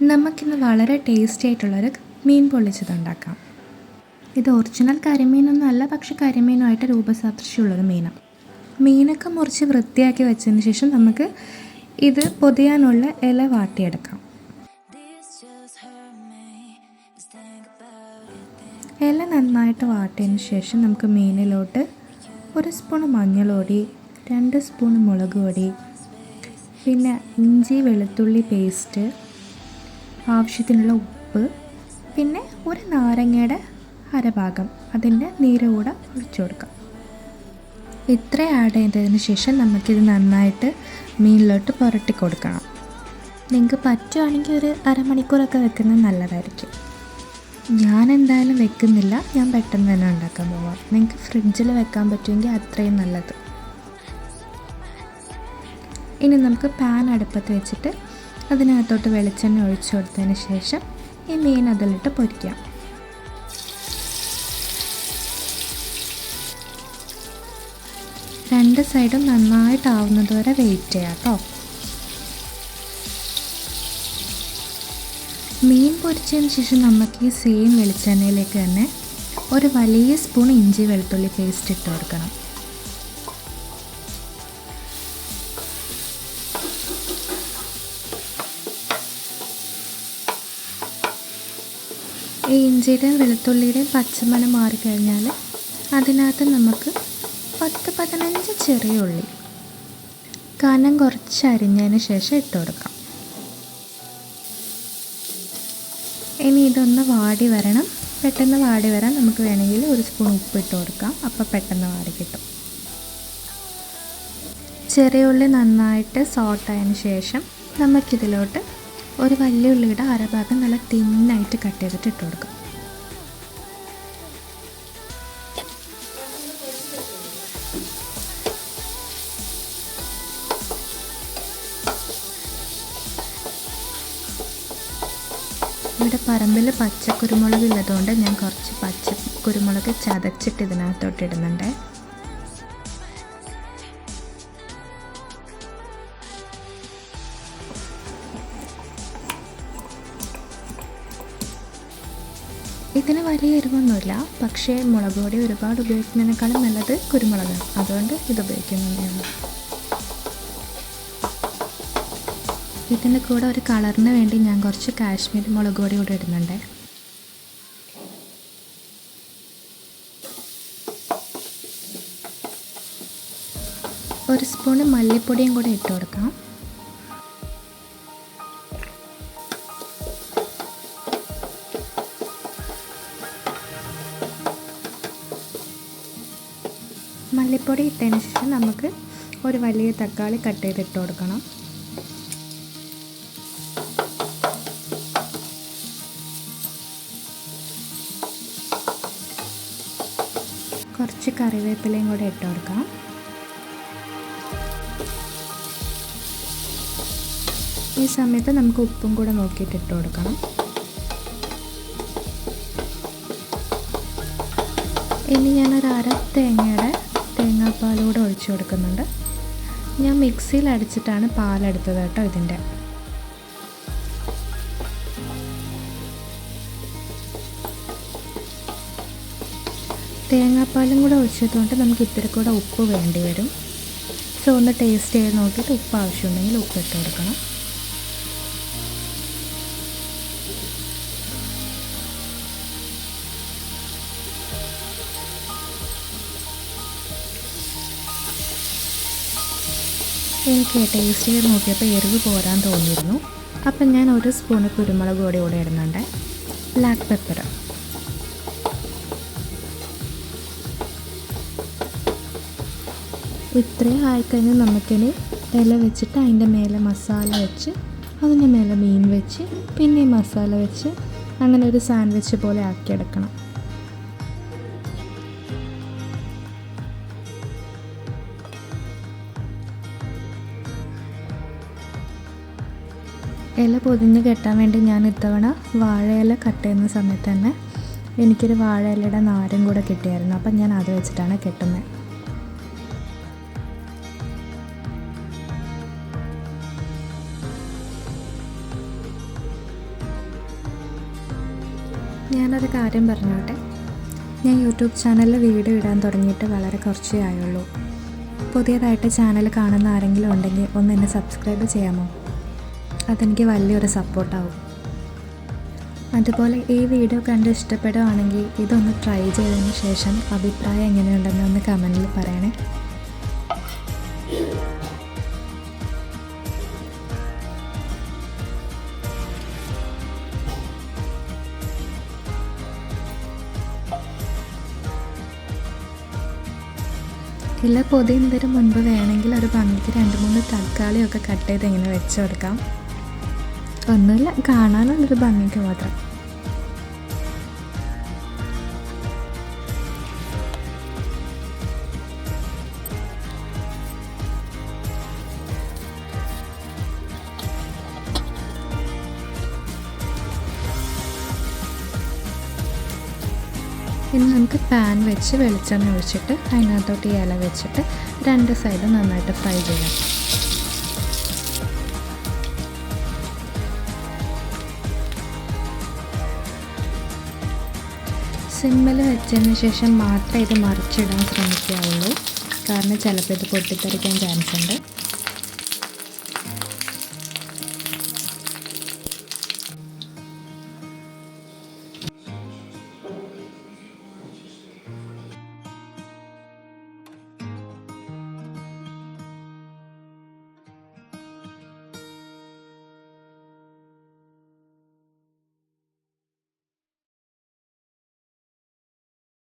നമുക്കിന്ന് വളരെ ടേസ്റ്റി ആയിട്ടുള്ളൊരു മീൻ പൊള്ളിച്ചത് ഉണ്ടാക്കാം. ഇത് ഒറിജിനൽ കരിമീനൊന്നും അല്ല പക്ഷെ കരിമീനുമായിട്ട് രൂപസാദൃശ്യമുള്ളൊരു മീനാണ് മീനൊക്കെ മുറിച്ച് വൃത്തിയാക്കി വെച്ചതിന് ശേഷം നമുക്ക് ഇത് പൊതിയാനുള്ള ഇല വാട്ടിയെടുക്കാം. ഇല നന്നായിട്ട് വാട്ടിയതിന് ശേഷം നമുക്ക് മീനിലോട്ട് ഒരു സ്പൂൺ മഞ്ഞൾപ്പൊടി രണ്ട് സ്പൂൺ മുളക് പൊടി പിന്നെ ഇഞ്ചി വെളുത്തുള്ളി പേസ്റ്റ് ആവശ്യത്തിനുള്ള ഉപ്പ് പിന്നെ ഒരു നാരങ്ങയുടെ അരഭാഗം അതിന്റെ നീരോടെ ഒഴിച്ചു കൊടുക്കാം. ഇത്ര ആഡ് ചെയ്തതിന് ശേഷം നമുക്കിത് നന്നായിട്ട് മീനിലോട്ട് പുരട്ടി കൊടുക്കണം. നിങ്ങൾക്ക് പറ്റുവാണെങ്കിൽ ഒരു അരമണിക്കൂറൊക്കെ വെക്കുന്നത് നല്ലതായിരിക്കും. ഞാൻ എന്തായാലും വെക്കുന്നില്ല. ഞാൻ പെട്ടെന്ന് തന്നെ ഉണ്ടാക്കാൻ പോവാം. നിങ്ങൾക്ക് ഫ്രിഡ്ജിൽ വെക്കാൻ പറ്റുമെങ്കിൽ അത്രയും നല്ലത്. ഇനി നമുക്ക് പാൻ അടുപ്പത്ത് വെച്ചിട്ട് അതിനകത്തോട്ട് വെളിച്ചെണ്ണ ഒഴിച്ചു കൊടുത്തതിന് ശേഷം ഈ മീൻ അതിലിട്ട് പൊരിക്കാം. രണ്ട് സൈഡും നന്നായിട്ടാവുന്നത് വരെ വെയിറ്റ് ചെയ്യാം കേട്ടോ മീൻ പൊരിച്ചതിന് ശേഷം നമുക്ക് ഈ സെയിം വെളിച്ചെണ്ണയിലേക്ക് തന്നെ ഒരു വലിയ സ്പൂൺ ഇഞ്ചി വെളുത്തുള്ളി പേസ്റ്റ് ഇട്ട് കൊടുക്കണം. ഈ ഇഞ്ചിയുടെയും വെളുത്തുള്ളിയുടെയും പച്ചമണം മാറിക്കഴിഞ്ഞാൽ അതിനകത്ത് നമുക്ക് പത്ത് പതിനഞ്ച് ചെറിയ ഉള്ളി. കനം കുറച്ച് അരിഞ്ഞതിന് ശേഷം ഇട്ട് കൊടുക്കാം. ഇനി ഇതൊന്ന് വാടി വരണം. പെട്ടെന്ന് വാടി വരാൻ നമുക്ക് വേണമെങ്കിൽ ഒരു സ്പൂൺ ഉപ്പ് ഇട്ട് കൊടുക്കാം. അപ്പോൾ പെട്ടെന്ന് വാടി കിട്ടും. ചെറിയ ഉള്ളി നന്നായിട്ട് സോട്ടായതിന് ശേഷം നമുക്കിതിലോട്ട് ഒരു വലിയ ഉള്ളിയുടെ അരഭാഗം നല്ല തിന്നായിട്ട് കട്ട് ചെയ്തിട്ട് ഇട്ട് കൊടുക്കും. ഇവിടെ പറമ്പിൽ പച്ചക്കുരുമുളക് ഉള്ളതുകൊണ്ട് ഞാൻ കുറച്ച് പച്ച കുരുമുളക് ചതച്ചിട്ട് ഇതിനകത്തോട്ട് ഇടുന്നുണ്ട്. ഇതിന് വലിയ എരിവൊന്നുമില്ല. പക്ഷേ മുളക് പൊടി ഒരുപാട് ഉപയോഗിക്കുന്നതിനേക്കാളും നല്ലത് കുരുമുളകാണ്. അതുകൊണ്ട് ഇത് ഉപയോഗിക്കുന്നതാണ് ഇതിന്റെ കൂടെ ഒരു കളറിന് വേണ്ടി ഞാൻ കുറച്ച് കാശ്മീരി മുളക് പൊടി കൂടെ ഇടുന്നുണ്ട്. ഒരു സ്പൂണ് മല്ലിപ്പൊടിയും കൂടെ ഇട്ട് കൊടുക്കാം. മല്ലിപ്പൊടി ഇട്ടതിന് ശേഷം നമുക്ക് ഒരു വലിയ തക്കാളി കട്ട് ചെയ്തിട്ട് കൊടുക്കണം. കുറച്ച് കറിവേപ്പിലയും കൂടെ ഇട്ട് കൊടുക്കാം ഈ സമയത്ത് നമുക്ക് ഉപ്പും കൂടെ നോക്കിയിട്ട് ഇട്ട് കൊടുക്കണം. ഇനി ഞാനൊരു അര തേങ്ങയുടെ തേങ്ങാപ്പാൽ കൂടെ ഒഴിച്ചു കൊടുക്കുന്നുണ്ട്. ഞാൻ മിക്സിയിൽ അടിച്ചിട്ടാണ് പാലെടുത്തത് കേട്ടോ ഇതിന്റെ. തേങ്ങാപ്പാലും കൂടെ ഒഴിച്ചതുകൊണ്ട് നമുക്ക് ഇത്തിരി കൂടെ ഉപ്പ് വേണ്ടി വരും. സോ ഒന്ന് ടേസ്റ്റ് ചെയ്ത് നോക്കിയിട്ട് ഉപ്പ് ആവശ്യമുണ്ടെങ്കിൽ ഉപ്പ് ഇട്ട് കൊടുക്കണം. എനിക്ക് ടേസ്റ്റ് ചെയ്ത് നോക്കിയപ്പോൾ എരിവ് പോരാൻ തോന്നിയിരുന്നു. അപ്പം ഞാൻ ഒരു സ്പൂണ് കുരുമുളക് പൊടി കൂടെ ഇടുന്നുണ്ട്. ബ്ലാക്ക് പെപ്പർ ഇത്രയും ആയിക്കഴിഞ്ഞാൽ നമുക്കിനി ഇല വെച്ചിട്ട് അതിന്റെ മേലെ മസാല വെച്ച് അതിന്റെ മേലെ മീൻ വെച്ച് പിന്നെ മസാല വെച്ച് അങ്ങനെ ഒരു സാൻഡ്വിച്ച് പോലെ ആക്കിയെടുക്കണം. ഇല പൊതിഞ്ഞ് കെട്ടാൻ വേണ്ടി ഞാൻ ഇത്തവണ വാഴയില കട്ട് ചെയ്യുന്ന സമയത്ത് തന്നെ എനിക്കൊരു വാഴയിലയുടെ നാരും കൂടെ കിട്ടിയായിരുന്നു. അപ്പം ഞാൻ അത് വെച്ചിട്ടാണ് കെട്ടുന്നത്. ഞാനൊരു കാര്യം പറഞ്ഞോട്ടെ. ഞാൻ യൂട്യൂബ് ചാനലിൽ വീഡിയോ ഇടാൻ തുടങ്ങിയിട്ട് വളരെ കുറച്ചേ ആയുള്ളൂ. പുതിയതായിട്ട് ചാനൽ കാണുന്ന ആരെങ്കിലും ഉണ്ടെങ്കിൽ ഒന്ന് എന്നെ സബ്സ്ക്രൈബ് ചെയ്യാമോ? അതെനിക്ക് വലിയൊരു സപ്പോർട്ടാവും. അതുപോലെ ഈ വീഡിയോ കണ്ട് ഇഷ്ടപ്പെടുകയാണെങ്കിൽ ഇതൊന്ന് ട്രൈ ചെയ്തതിന് ശേഷം അഭിപ്രായം എങ്ങനെയുണ്ടെന്ന് ഒന്ന് കമന്റിൽ പറയണേ. ഇല്ല പൊതിയുന്നതിന് മുൻപ് വേണമെങ്കിൽ ഒരു ഭംഗിക്ക് രണ്ട് മൂന്ന് തക്കാളിയൊക്കെ കട്ട് ചെയ്ത് ഇങ്ങനെ വെച്ച് കൊടുക്കാം. ഒന്നുമില്ല. കാണാനുള്ളൊരു ഭംഗിക്ക് മാത്രം. ഇനി നമുക്ക് പാൻ വെച്ച് വെളിച്ചെണ്ണ ഒഴിച്ചിട്ട് അതിനകത്തോട്ട് ഇല വെച്ചിട്ട് രണ്ട് സൈഡും നന്നായിട്ട് ഫ്രൈ ചെയ്യാം. സിമ്മിൽ വെച്ചതിന് ശേഷം മാത്രമേ ഇത് മറിച്ചിടാൻ ശ്രമിക്കാവുള്ളൂ. കാരണം ചിലപ്പോൾ ഇത് പൊട്ടിത്തെറിക്കാൻ ചാൻസ് ഉണ്ട്